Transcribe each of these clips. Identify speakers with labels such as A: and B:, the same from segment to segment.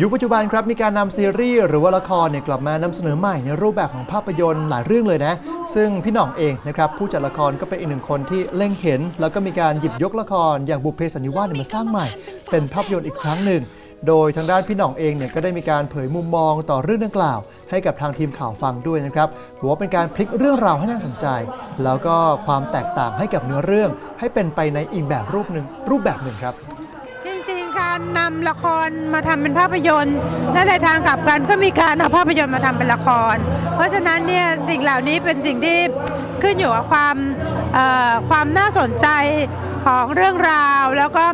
A: ยุคปัจจุบันครับมีการนำซีรีส์หรือว่าละครเนี่ยกลับมานำเสนอใหม่ในรูปแบบของภาพยนตร์หลายเรื่องเลยนะ ซึ่งพี่หน่องเองนะครับผู้จัดละครก็เป็นอีกหนึ่งคนที่เล็งเห็น แล้วก็มีการหยิบยกละครอย่างบุพเพสันนิวาสเนี่ยมาสร้างใหม่ เป็นภาพยนตร์อีกครั้งหนึ่ง โดยทางด้านพี่หน่องเองเนี่ยก็ได้มีการเผยมุมมองต่อเรื่องดังกล่าว ให้กับทางทีมข่าวฟังด้วยนะครับบอกว่าเป็นการพลิกเรื่องราวให้น่าสนใจ แล้วก็ความแตกต่างให้กับเนื้อเรื่อง ให้เป็นไปในอีกแบบรูปหนึ่งรูปแบบหนึ่งครับ
B: ริงๆ การนำละครมาทำเป็นภาพยนตร์และในทางกลับกันก็มีการเอาภาพยนตร์มาทำเป็นละคร เพราะฉะนั้นเนี่ยสิ่งเหล่านี้เป็นสิ่งที่ขึ้นอยู่กับความความน่าสนใจของเรื่องราว แล้วก็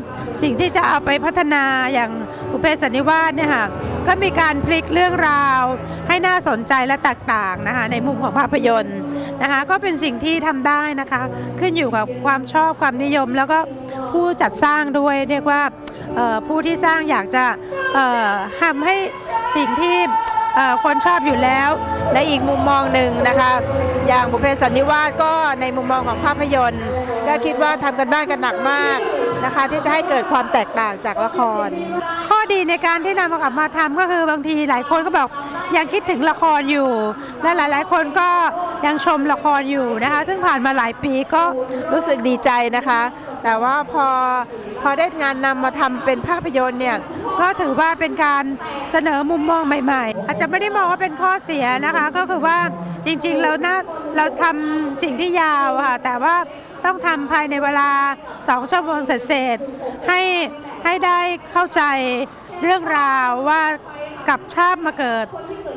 B: สิ่งที่จะเอาไปพัฒนาอย่างอุเพสันนิวาสเนี่ยค่ะก็มีการพลิกเรื่องราวให้น่าสนใจและแตกต่างนะคะในมุมของภาพยนตร์นะคะก็เป็นสิ่งที่ทำได้นะคะ ขึ้นอยู่กับความชอบความนิยม แล้วก็ผู้จัดสร้างด้วยเรียกว่า ผู้ที่สร้างอยากจะทำให้สิ่งที่คนชอบอยู่แล้วและอีกมุมมองหนึ่งนะคะ อย่างบุพเพสันนิวาสก็ในมุมมองของภาพยนตร์ ก็คิดว่าทำกันบ้านกันหนักมากนะคะ ที่จะให้เกิดความแตกต่างจากละคร ข้อดีในการที่นำมากลับมาทำก็คือบางทีหลายคนก็บอกยังคิดถึงละครอยู่ และหลาย ๆ คนก็ยังชมละครอยู่นะคะ ซึ่งผ่านมาหลายปีก็รู้สึกดีใจนะคะ แต่ว่าพอ พอได้งานนำมาทำเป็นภาพยนตร์เนี่ยก็ถือว่าเป็นการเสนอมุมมองใหม่ ๆ อาจจะไม่ได้มองว่าเป็นข้อเสียนะคะ ก็คือว่าจริงๆเราน่าเราทำสิ่งที่ยาวค่ะแต่ว่าต้องทำภายในเวลาสองชั่วโมงเสร็จๆให้ให้ได้เข้าใจเรื่องราวว่ากับชาติมาเกิด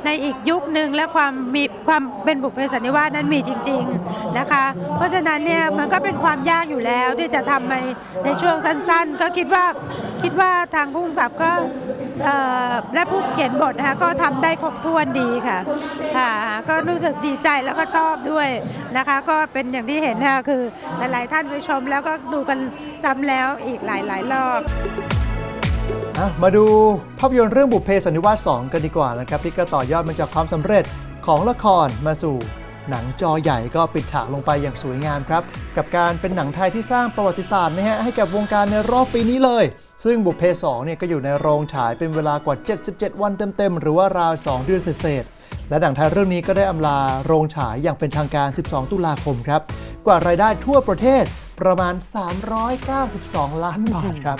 B: ในอีกยุคหนึ่งและความมีความเป็นบุพเพสันนิวาสนั้นมีจริง ๆนะคะ เพราะฉะนั้นเนี่ยมันก็เป็นความยากอยู่แล้วที่จะทำในในช่วงสั้นๆ ก็คิดว่าคิดว่าทางผู้กำกับก็และผู้เขียนบทนะคะก็ทำได้ครบถ้วนดีค่ะค่ะก็รู้สึกดีใจแล้วก็ชอบด้วยนะคะ ก็เป็นอย่างที่เห็นค่ะคือหลายๆท่านไปชมแล้วก็ดูกันซ้ำแล้วอีกหลายๆรอบ
A: มาดูภาพยนตร์เรื่องบุพเพสันนิวาส 2 กันดีกว่านะครับที่ก็ต่อยอดมาจากความสำเร็จของละครมาสู่หนังจอใหญ่ก็ปิดฉากลงไปอย่างสวยงามครับ กับการเป็นหนังไทยที่สร้างประวัติศาสตร์นะฮะให้กับวงการในรอบปีนี้เลย ซึ่งบุพเพ2เนี่ยก็อยู่ในโรงฉายเป็นเวลากว่า 77 วันเต็มๆ หรือว่าราว 2 เดือนเศษและหนังไทยเรื่องนี้ก็ได้อำลาโรงฉายอย่างเป็นทางการ 12 ตุลาคมครับ กว่ารายได้ทั่วประเทศประมาณ 392 ล้านบาทครับ